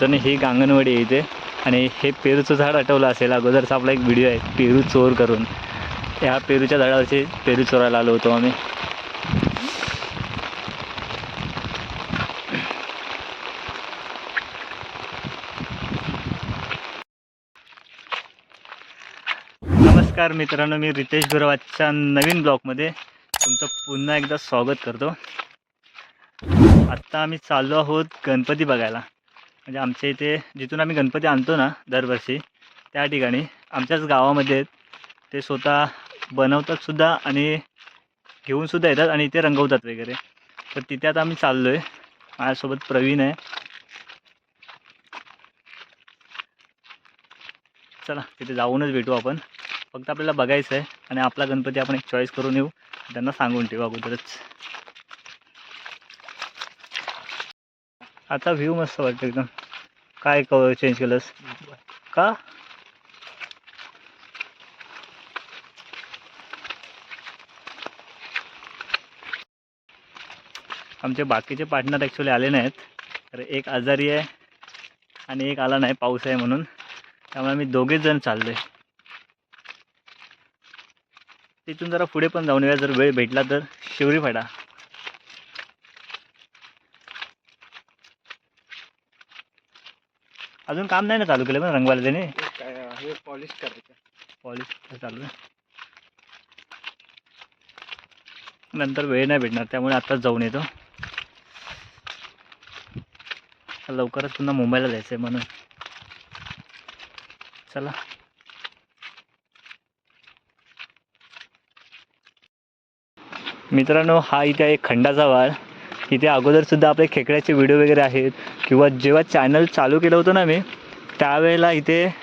मित्रांनो ही गांगणवाडी आहे इथे. आणि हे पेरूचं झाड आठवलं असेल. अगोदरचा आपला एक व्हिडिओ आहे पेरू चोर करून. ह्या पेरूच्या झाडावरचे पेरू चोरायला आलो होतो आम्ही. नमस्कार मित्रांनो मी रितेश गुरवाच्या नवीन ब्लॉगमध्ये तुमचं पुन्हा एकदा स्वागत करतो. आत्ता आम्ही चाललो आहोत गणपती बघायला. म्हणजे आमच्या इथे जिथून आम्ही गणपती आणतो ना दरवर्षी त्या ठिकाणी आमच्याच गावामध्ये आहेत. ते स्वतः बनवतात सुद्धा आणि घेऊनसुद्धा येतात आणि इथे रंगवतात वगैरे. तर तिथे आता आम्ही चाललो आहे माझ्यासोबत प्रवीण आहे. चला तिथे जाऊनच भेटू आपण. फक्त आपल्याला बघायचं आहे आणि आपला गणपती आपण एक चॉईस करून येऊ. त्यांना सांगून ठेवू अगोदरच. आता व्ह्यू मस्त वाटतं एकदम. काय कवर चेंज केलंस? का? आमचे बाकीचे पार्टनर ॲक्च्युली आले नाहीत. तर एक आजारी आहे आणि एक आला नाही पाऊस आहे म्हणून. त्यामुळे आम्ही दोघेच जण चाललो आहे तिथून जरा पुढे पण जाऊन येऊया. जर वेळ भेटला तर. शिवरी फाडा अजून काम नाही ना चालू केलं पण रंगवाला त्याने पॉलिश करायचं पॉलिश चालू आहे. नंतर वेळ नाही भेटणार त्यामुळे आत्ताच जाऊन येतो. लवकरच पुन्हा मुंबईला जायचं आहे म्हणून. चला. मित्रांनो हा इथे आहे खंडाचा वाळ इथे अगोदरसुद्धा आपले खेकड्याचे व्हिडिओ वगैरे आहेत. किंवा जेव्हा चॅनल चालू केलं होतं ना मी त्यावेळेला इथे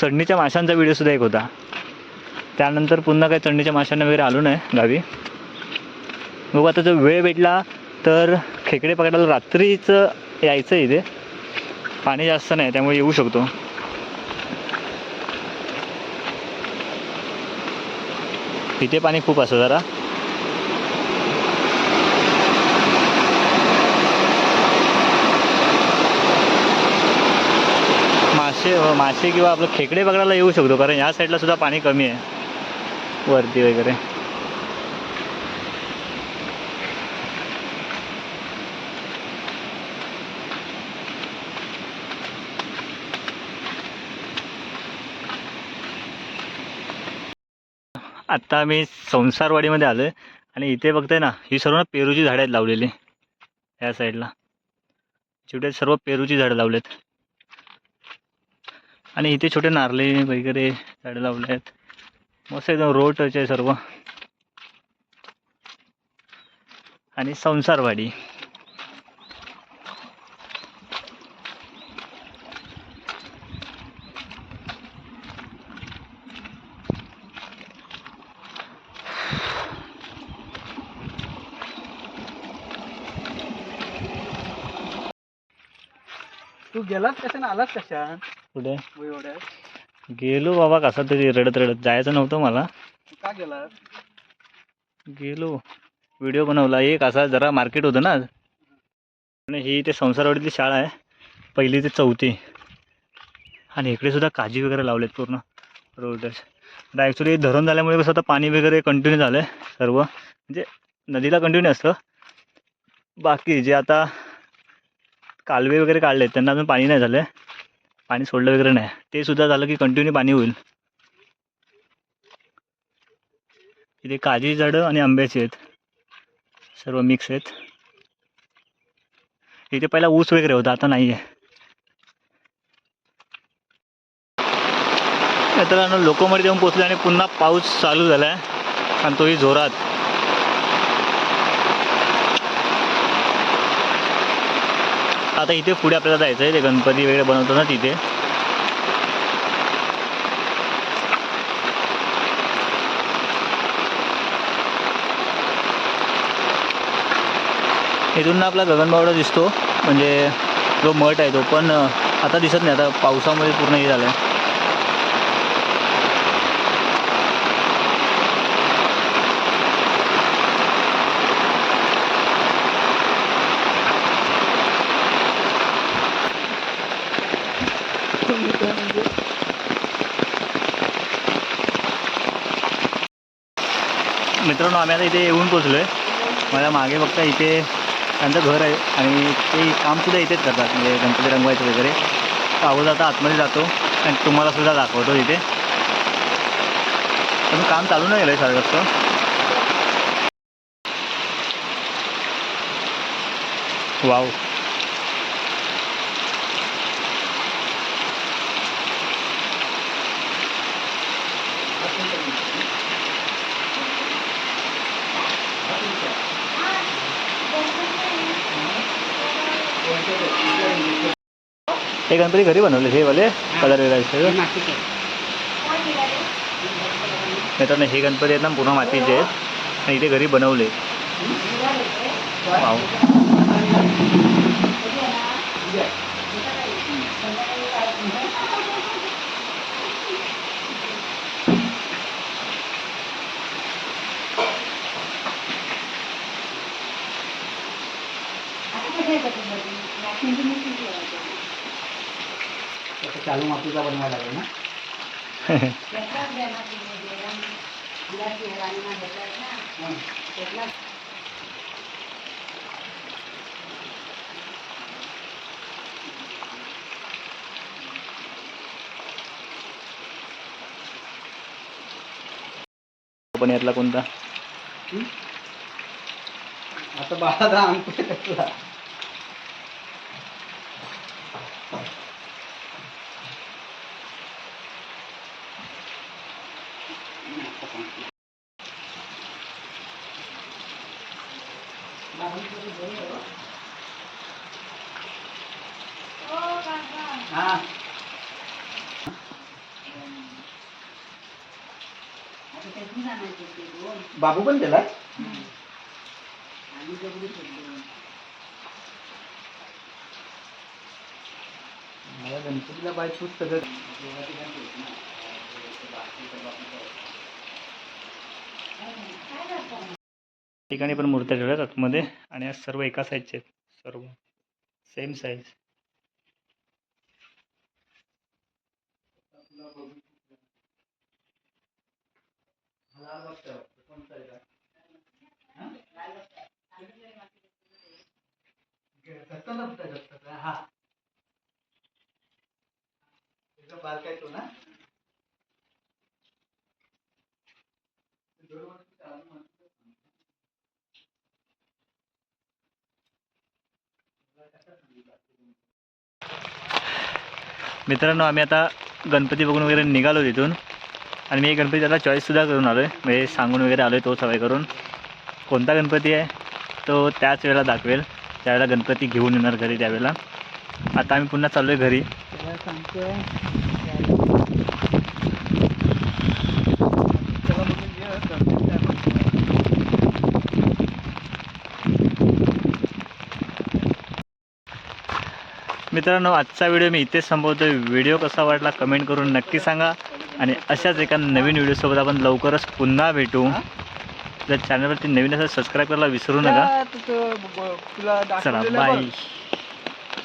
चढणीच्या माशांचा व्हिडिओसुद्धा एक होता. त्यानंतर पुन्हा काही चढणीच्या माशांना वगैरे आलो नाही गावी. मग आता जर वेळ भेटला तर खेकडे पकडायला रात्रीचं यायचं इथे. पाणी जास्त नाही त्यामुळे येऊ शकतो. इथे पाणी खूप असं जरा. मासे मासे किंवा आपलं खेकडे पकडायला येऊ शकतो कारण या साईडला सुद्धा पाणी कमी आहे. वरती वगैरे. आत्ता आम्ही संसारवाडीमध्ये आलो आहे आणि इथे बघताय ना ही सर्व ना पेरूची झाडं आहेत लावलेली या साईडला छोटे सर्व पेरूची झाडं लावलेत. आणि इथे छोटे नारळे वगैरे झाडं लावले आहेत. मस्त एकदम रोड टच आहे सर्व. आणि संसारवाडी. तू गेलास कशा आलास कशा कुठे गेलो बाबा कसा तरी रडत रडत. जायचं नव्हतं मला. का गेलास? गेलो. व्हिडिओ बनवला. एक असा जरा मार्केट होतं ना. आणि ही इथे संसारवाडीतली शाळा आहे. पहिली ते चौथी. आणि इकडे सुद्धा काजी वगैरे लावलेत पूर्ण. रोडच आता ॲक्च्युली धरण झाल्यामुळे कसं आता पाणी वगैरे कंटिन्यू झालं आहे सर्व. म्हणजे नदीला कंटिन्यू असतं. बाकी जे आता कालवे वगैरे काढले त्यांना अजून पाणी नाही झालं आहे पाणी सोडलं वगैरे नाही. ते सुद्धा झालं की कंटिन्यू पाणी होईल. इथे काजी झाडं आणि आंब्याची आहेत. सर्व मिक्स आहेत. इथे पहिला ऊस वगैरे होता आता नाही आहे आता लोकोमध्ये येऊन पोचले आणि पुन्हा पाऊस चालू झाला आहे आणि तोही जोरात. आता इथे पुढे आपल्याला जायचं आहे ते गणपती वगैरे बनवतो ना तिथे. इथून ना आपला गगनबावडा दिसतो. म्हणजे जो मठ आहे तो. पण आता दिसत नाही. आता पावसामध्ये पूर्ण हे झालं आहे मित्रांनो आम्ही आता इथे येऊन पोचलो आहे मला मागे फक्त इथे त्यांचं घर आहे आणि ते कामसुद्धा इथेच करतात म्हणजे गणपती रंगवायचं वगैरे. तर अगोदर आता आतमध्ये जातो आणि तुम्हाला सुद्धा दाखवतो इथे. पण काम चालू नाही गेलं आहे सारखं वाव. हे गणपती घरी बनवले हे वाले कलर वेगळे मित्रांनो हे गणपती आहेत ना पूर्ण मातीचे आहेत. आणि इथे घरी बनवले. वाव. चालू मातीचा बनवायला लागेल ना? पण यातला कोणता? आता बाळा आणतोय त्यातला. हा बाबू पण गेला? मला गणपतीला बायको सगळं ठिकाणी पण मूर्त्या ठेवल्यात आतमध्ये आणि या सर्व एका साईजचे आहेत. सर्व. सेम साईज हा मित्रांनो आम्ही आता गणपती बघून वगैरे निघालो तिथून. आणि मी गणपती त्याला चॉईससुद्धा करून आलो आहे म्हणजे सांगून वगैरे आलो आहे तो सवय करून. कोणता गणपती आहे? तो त्याच वेळेला दाखवेल. त्यावेळेला गणपती घेऊन येणार घरी त्यावेळेला. आता आम्ही पुन्हा चाललो आहे घरी त्याला सांगतोय त्याला म्हणून ये, गणपती काय म्हणतो. मित्रांनो आजचा व्हिडिओ मी इथेच संपवतो व्हिडिओ कसा वाटला कमेंट करून नक्की सांगा. आणि अशाच एका नवीन व्हिडिओसोबत आपण लवकरच पुन्हा भेटू. जर चॅनलवरती नवीन असेल सबस्क्राईब करायला विसरू नका. चला. बाय